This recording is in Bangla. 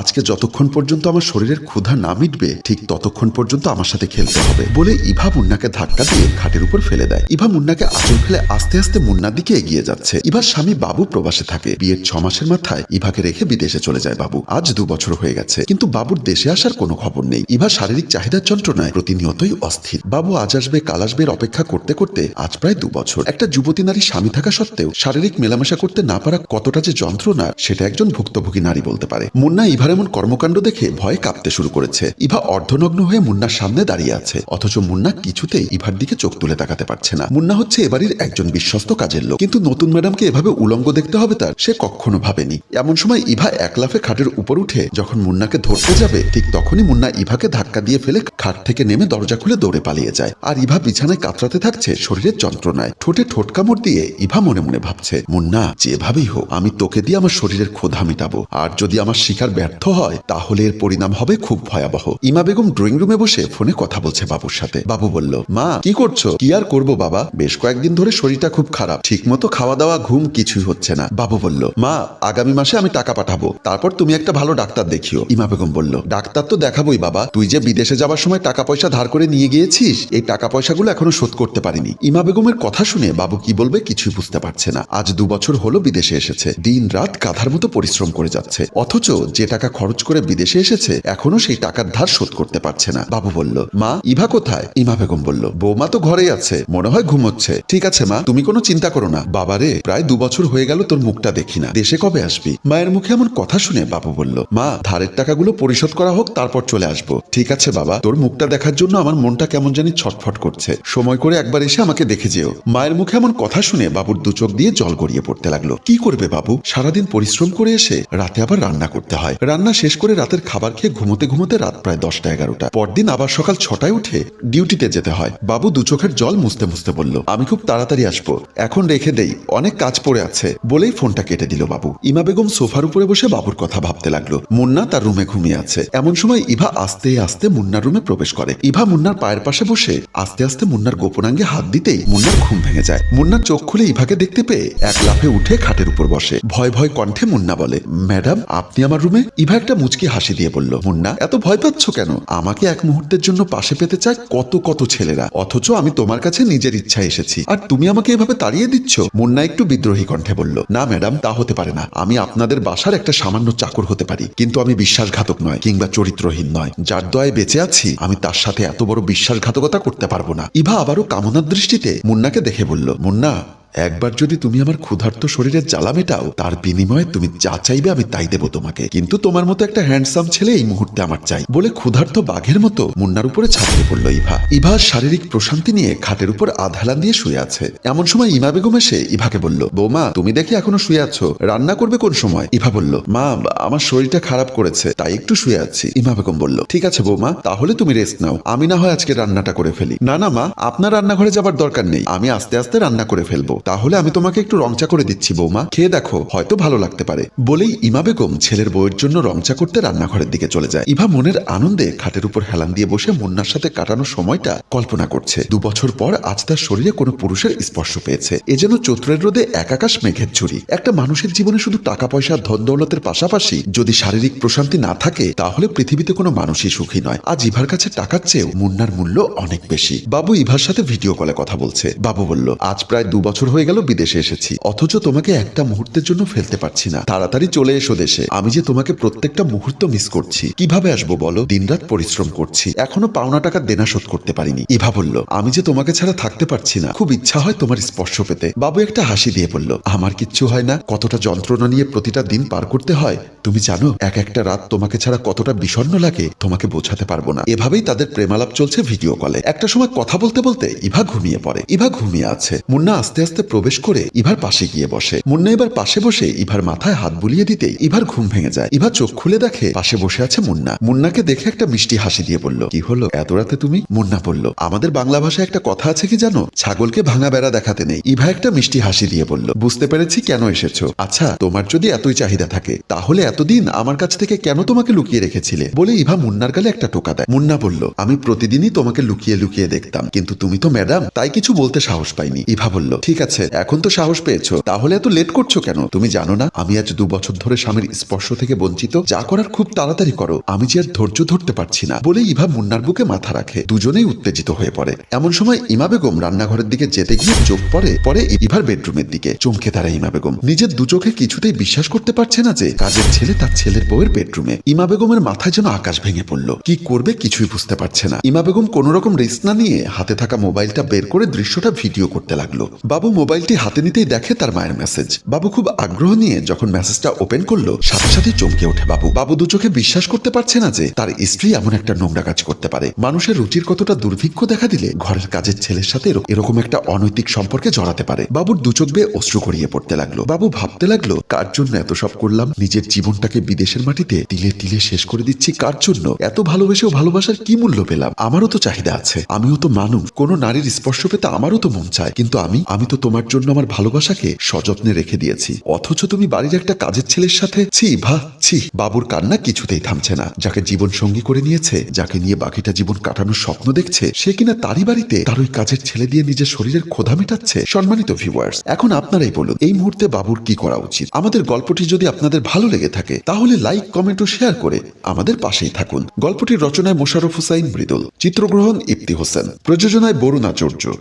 আজকে যতক্ষণ পর্যন্ত আমার শরীরের ক্ষুধা না মিটবে, ঠিক ততক্ষণ পর্যন্ত আমার সাথে খেলতে হবে, বলে ইভা মুন্নাকে ধাক্কা দিয়ে খাটের উপর ফেলে দেয়। ইভা মুন্নাকে আঁচল ফেলে আস্তে আস্তে মুন্নার দিকে এগিয়ে যাচ্ছে। ইভার স্বামী বাবু প্রবাসে থাকে। বিয়ের ছ মাসের মাথায় ইভাকে রেখে বিদেশে চলে যায় বাবু। আজ দু বছর হয়ে গেছে, কিন্তু বাবুর দেশে আসার কোনো খবর নেই। ইভা শারীরিক চাহিদার যন্ত্রণায় প্রতিনিয়তই অস্থির। বাবু আজ আসবে, কাল আসবে অপেক্ষা করতে করতে আজ প্রায় দু বছর। একটা যুবতী নারী স্বামী থাকা সত্ত্বেও শারীরিক মেলামেশা করতে না পারা কতটা যে যন্ত্রণা সেটা একজন ভুক্তভোগী নারী বলতে পারে। মুন্না ইভার এমন কর্মকাণ্ড দেখে ভয়ে কাঁপতে শুরু করেছে। ইভা অর্ধনগ্ন হয়ে মুন্নার সামনে দাঁড়িয়ে আছে, অথচ মুন্না কিছুতেই ইভার দিকে চোখ তুলে তাকাতে পারছে না। মুন্না হচ্ছে এবাড়ির একজন বিশ্বস্ত কাজের লোক, কিন্তু নতুন ম্যাডামকে এভাবে উলঙ্গ দেখতে হবে তার সে কখনো ভাবেনি। এমন সময় ইভা এক লাফে খাটের উপর উঠে যখন মুন্নাকে ধরতে যাবে, ঠিক তখনই মুন্না ইভাকে ধাক্কা দিয়ে ফেলে খাট থেকে নেমে দরজা খুলে দৌড়ে পালিয়ে যায়। আর ইভা বিছানায় কাতরাতে থাকছে শরীরের যন্ত্রণায়। ঠোঁটে ঠোঁট কামড় দিয়ে ইভা মনে মনে ভাবছে, মুন্না, যেভাবেই হোক, আমি তোকে দিয়ে আমার শরীরের ক্ষোধা মিটাবো। আর যদি আমার শিকার ব্যর্থ হয়, তাহলে এর পরিণাম হবে খুব ভয়াবহ। ইমা বেগম ড্রয়িং রুমে বসে ফোনে কথা বলছে বাবুর সাথে। বাবু বলল, মা, কি করছ? কি আর করব বাবা? বেশ কয়েকদিন ধরে শরীরটা খুব খারাপ। ঠিক মতো খাওয়া দাওয়া ঘুম কিছুই হচ্ছে না। বাবু বলল, মা, আগামী মাসে আমি টাকা পাঠাবো। তারপর তুমি একটা ভালো ডাক্তার দেখিও। ইমা বেগম বলল, ডাক্তার তো দেখাবোই বাবা। তুই যে বিদেশে যাবার সময় টাকা পয়সা ধার করে নিয়ে গিয়েছিস, এই টাকা পয়সাগুলো এখনও শোধ করতে পারিনি। ইমা বেগমের কথা শুনে বাবু কি বলবে কিছুই বুঝতে পারছে না। আজ দু বছর হলো বিদেশে এসেছে। দিন রাত গাধার মতো পরিশ্রম করে যাচ্ছে। অথচ যে টাকা খরচ করে বিদেশে এসেছে এখনও সেই টাকার ধার শোধ করতে পারছে না। বাবু বলল, মা, ইভা কোথায়? ইমা বেগম বলল, বৌমা তো ঘরেই আছে, মনে হয় ঘুমোচ্ছে। ঠিক আছে, মা, তুমি কোনো চিন্তা করো না। বাবারে প্রায় দু বছর হয়ে গেল তোর মুখটা দেখি না। দেশে কবে আসবি? মায়ের মুখে এমন কথা শুনে বাবু বলল, মা, ধারের টাকাগুলো পরিশোধ করা হোক, তারপর চলে আসব। ঠিক আছে, বাবা, তোর মুখটা দেখার জন্য আমার মনটা কেমন জানি ছটফট করছে। সময় করে একবার এসে আমাকে দেখে যেও। মায়ের মুখে এমন কথা শুনে বাবুর দু চোখ দিয়ে জল গড়িয়ে পড়তে লাগল। কি করবে বাবু? সারাদিন পরিশ্রম করে এসে রাতে আবার রান্না করতে হয়। রান্না শেষ করে রাতের খাবার খেয়ে ঘুমোতে ঘুমোতে রাত প্রায় দশটা, এগারোটা। পরদিন আবার সকাল ছটায় উঠে ডিউটিতে যেতে হয়। বাবু দু চোখের জল মুছতে মুছতে বলল, আমি খুব তাড়াতাড়ি আসব। এখন রেখে দেই। অনেক কাজ পড়ে আছে। বলেই ফোনটা কেটে দিল বাবু। ইমা বেগম সোফার উপরে বসে বাবুর কথা ভাবতে লাগল। মুন্না তার রুমে ঘুমিয়ে আছে। এমন সময় ইভা আস্তে আস্তে মুন্নার রুমে প্রবেশ করে। ইভা মুন্নার পায়ের পাশে বসে আস্তে আস্তে মুন্নার গোপনাঙ্গে হাত দিতেই মুন্নার ঘুম ভেঙে যায়। মুন্নার চোখ খুলে ইভাকে দেখতে পেয়ে এক লাফে উঠে খাটের উপর বসে। ভয় ভয় কণ্ঠে মুন্না বলে, ম্যাডাম, আপনি আমার রুমে ইভা একটা মুচকি হাসি দিয়ে বলল, মুন্না, এত ভয় পাচ্ছ কেন? আমাকে এক মুহূর্তের জন্য পাশে পেতে চায় কত কত ছেলেরা। অথচ আমি তোমার কাছে নিজের ইচ্ছা এসেছি। আর তুমি আমাকে এভাবে তাড়িয়ে দিচ্ছ? মুন্না একটু বিদ্রোহী কণ্ঠে বলল, না, ম্যাডাম, তা হতে পারে না। আমি আপনাদের বাসার একটা সামান্য চাকর হতে পারি। কিন্তু আমি বিশ্বাসঘাতক নয়, কিংবা চরিত্রহীন নয়। যার দয়ে বেঁচে আছি, আমি তার সাথে এত বড় বিশ্বাসঘাতকতা করতে পারব না। ইভা আবারও কামনার দৃষ্টিতে মুন্নাকে দেখে বলল, মুন্না একবার যদি তুমি আমার ক্ষুধার্ত শরীরের জ্বালা মেটাও, তার বিনিময়ে তুমি যা চাইবে আমি তাই দেবো তোমাকে। কিন্তু তোমার মতো একটা হ্যান্ডসাম ছেলে এই মুহূর্তে আমার চাই বলে ক্ষুধার্ত বাঘের মতো মুন্নার উপরে ছাপিয়ে পড়ল ইভা। ইভা শারীরিক প্রশান্তি নিয়ে খাটের উপর আধালান দিয়ে শুয়ে আছে। এমন সময় ইমা বেগম এসে ইভাকে বলল, বৌমা, তুমি দেখি এখনও শুয়ে আছো? রান্না করবে কোন সময়? ইভা বলল, মা, আমার শরীরটা খারাপ করেছে, তাই একটু শুয়ে আছি। ইমা বেগম বলল, ঠিক আছে বৌমা, তাহলে তুমি রেস্ট নাও। আমি না হয় আজকে রান্নাটা করে ফেলি। না না মা, আপনার রান্নাঘরে যাবার দরকার নেই। আমি আস্তে আস্তে রান্না করে ফেলব। তাহলে আমি তোমাকে একটু রংচা করে দিচ্ছি, বৌমা। খেয়ে দেখো, হয়তো ভালো লাগতে পারে। বলেই ইমা বেগম ছেলের বউয়ের জন্য রংচা করতে রান্নাঘরের দিকে চলে যায়। ইভা মনের আনন্দে খাটের উপর হেলান দিয়ে বসে মুন্নার সাথে কাটানো সময়টা কল্পনা করছে। দু বছর পর আজ তার শরীরে কোনো পুরুষের স্পর্শ পেয়েছে। এ যেন চৈত্রের রোদে একাকাশ মেঘের ঝুড়ি। একটা মানুষের জীবনে শুধু টাকা পয়সা ধন দৌলতের পাশাপাশি যদি শারীরিক প্রশান্তি না থাকে, তাহলে পৃথিবীতে কোনো মানুষই সুখী নয়। আজ ইভার কাছে টাকার চেয়েও মুন্নার মূল্য অনেক বেশি। বাবু ইভার সাথে ভিডিও কলে কথা বলছে। বাবু বলল, আজ প্রায় দু বছর হয়ে গেল, বিদেশে এসেছি। অথচ তোমাকে একটা মুহূর্তের জন্য ফেলতে পারছি না। তাড়াতাড়ি চলে এসো দেশে। আমি যে তোমাকে প্রত্যেকটা মুহূর্ত মিস করছি। কীভাবে আসব বলো? দিনরাত পরিশ্রম করছি। এখনও পাওনা টাকা দেনা শোধ করতে পারিনি। ইভা বলল, আমি যে তোমাকে ছাড়া থাকতে পারছি না। খুব ইচ্ছা হয় তোমার স্পর্শ পেতে। বাবু একটা হাসি দিয়ে বলল, আমার কিচ্ছু হয় না। কতটা যন্ত্রণা নিয়ে প্রতিটা দিন পার করতে হয়? তুমি জানো, এক একটা রাত তোমাকে ছাড়া কতটা বিষণ্ণ লাগে, তোমাকে বোঝাতে পারব না। এভাবেই তাদের প্রেমালাপ চলছে ভিডিও কলে। একটা সময় কথা বলতে বলতে ইভা ঘুমিয়ে পড়ে। ইভা ঘুমিয়ে আছে। মুন্না আস্তে আস্তে প্রবেশ করে ইভার পাশে গিয়ে বসে। মুন্না এবার পাশে বসে ইভার মাথায় হাত বুলিয়ে দিতেই ইভার ঘুম ভেঙে যায়। ইভা চোখ খুলে দেখে পাশে বসে আছে মুন্না। মুন্নাকে দেখে একটা মিষ্টি হাসি দিয়ে বলল, কি হলো? এত রাতে তুমি? মুন্না বলল, আমাদের বাংলা ভাষায় একটা কথা আছে কি জানো? ছাগলকে ভাঙা বেড়া দেখাতে নেই। ইভা একটা মিষ্টি হাসি দিয়ে বলল, বুঝতে পেরেছি কেন এসেছ। আচ্ছা তোমার যদি এতই চাহিদা থাকে, তাহলে এতদিন আমার কাছ থেকে কেন তোমাকে লুকিয়ে রেখেছিলে? বলে ইভা মুন্নার গালে একটা টোকা দেয়। মুন্না বলল, আমি প্রতিদিনই তোমাকে লুকিয়ে লুকিয়ে দেখতাম, কিন্তু তুমি তো ম্যাডাম, তাই কিছু বলতে সাহস পাইনি। ইভা বলল, ঠিক গেছে এখন তো সাহস পেয়েছ, তাহলে এত লেট করছ কেন? তুমি জানো না, আমি আজ দু বছর ধরে স্বামীর স্পর্শ থেকে বঞ্চিত। যা করার খুব তাড়াতাড়ি করো, আমি যে আর ধৈর্য ধরতে পারছি না, বলে ইভা মুন্নার বুকে মাথা রাখে। দুজনেই উত্তেজিত হয়ে পড়ে। এমন সময় ইমা বেগম রান্নাঘরের দিকে যেতে গিয়ে চোখ পড়ে পরে ইভার বেডরুমের দিকে। চমকে দাঁড়ায় ইমা বেগম। নিজের দু চোখে কিছুতেই বিশ্বাস করতে পারছে না যে, কাজের ছেলে তার ছেলের বউয়ের বেডরুমে। ইমা বেগমের মাথায় যেন আকাশ ভেঙে পড়ল। কি করবে কিছুই বুঝতে পারছে না। ইমা বেগম কোন রকম রিস্ক না নিয়ে হাতে থাকা মোবাইলটা বের করে দৃশ্যটা ভিডিও করতে লাগল। বাবু মোবাইলটি হাতে নিতেই দেখে তার মায়ের মেসেজ। বাবু খুব আগ্রহ নিয়ে যখন মেসেজটা ওপেন করল, সাথে সাথে চমকে ওঠে বাবু। বাবু দু চোখে বিশ্বাস করতে পারছে না যে, তার স্ত্রী এমন একটা নোংরা কাজ করতে পারে। মানুষের রুচির কতটা দুর্ভিক্ষ দেখা দিলে ঘরের কাজের ছেলের সাথে এরকম একটা অনৈতিক সম্পর্কে জড়াতে পারে। বাবুর দু চোখ বেয়ে অশ্রু গড়িয়ে পড়তে লাগল। বাবু ভাবতে লাগল, কার জন্য এত সব করলাম? নিজের জীবনটাকে বিদেশের মাটিতে তিলে তিলে শেষ করে দিচ্ছি কার জন্য? এত ভালোবেসেও ভালোবাসার কি মূল্য পেলাম? আমারও তো চাহিদা আছে। আমিও তো মানুষ। কোনো নারীর স্পর্শ পেতে আমারও তো মন চায়। কিন্তু আমি আমি তো তোমার জন্য আমার ভালোবাসাকে সযত্নে রেখে দিয়েছি। অথচ তুমি বাড়ির একটা কাজের ছেলের সাথে, ছি, ভা, ছি, বাবুর কান্না কিছুতেই থামছে না। যাকে জীবন সঙ্গী করে নিয়েছে, যাকে নিয়ে বাকিটা জীবন কাটানোর স্বপ্ন দেখছে, সে কিনা তারই বাড়িতে তার ওই কাজের ছেলে দিয়ে নিজের শরীরের ক্ষোধা মেটাচ্ছে, সম্মানিত ভিউয়ার্স এখন আপনারাই বলুন, এই মুহূর্তে বাবুর কি করা উচিত? আমাদের গল্পটি যদি আপনাদের ভালো লেগে থাকে, তাহলে লাইক কমেন্ট ও শেয়ার করে আমাদের পাশেই থাকুন। গল্পটির রচনায় মোশারফ হুসাইন মৃদুল। চিত্রগ্রহণ ইফতি হোসেন। প্রযোজনায় বরুণ আচার্য।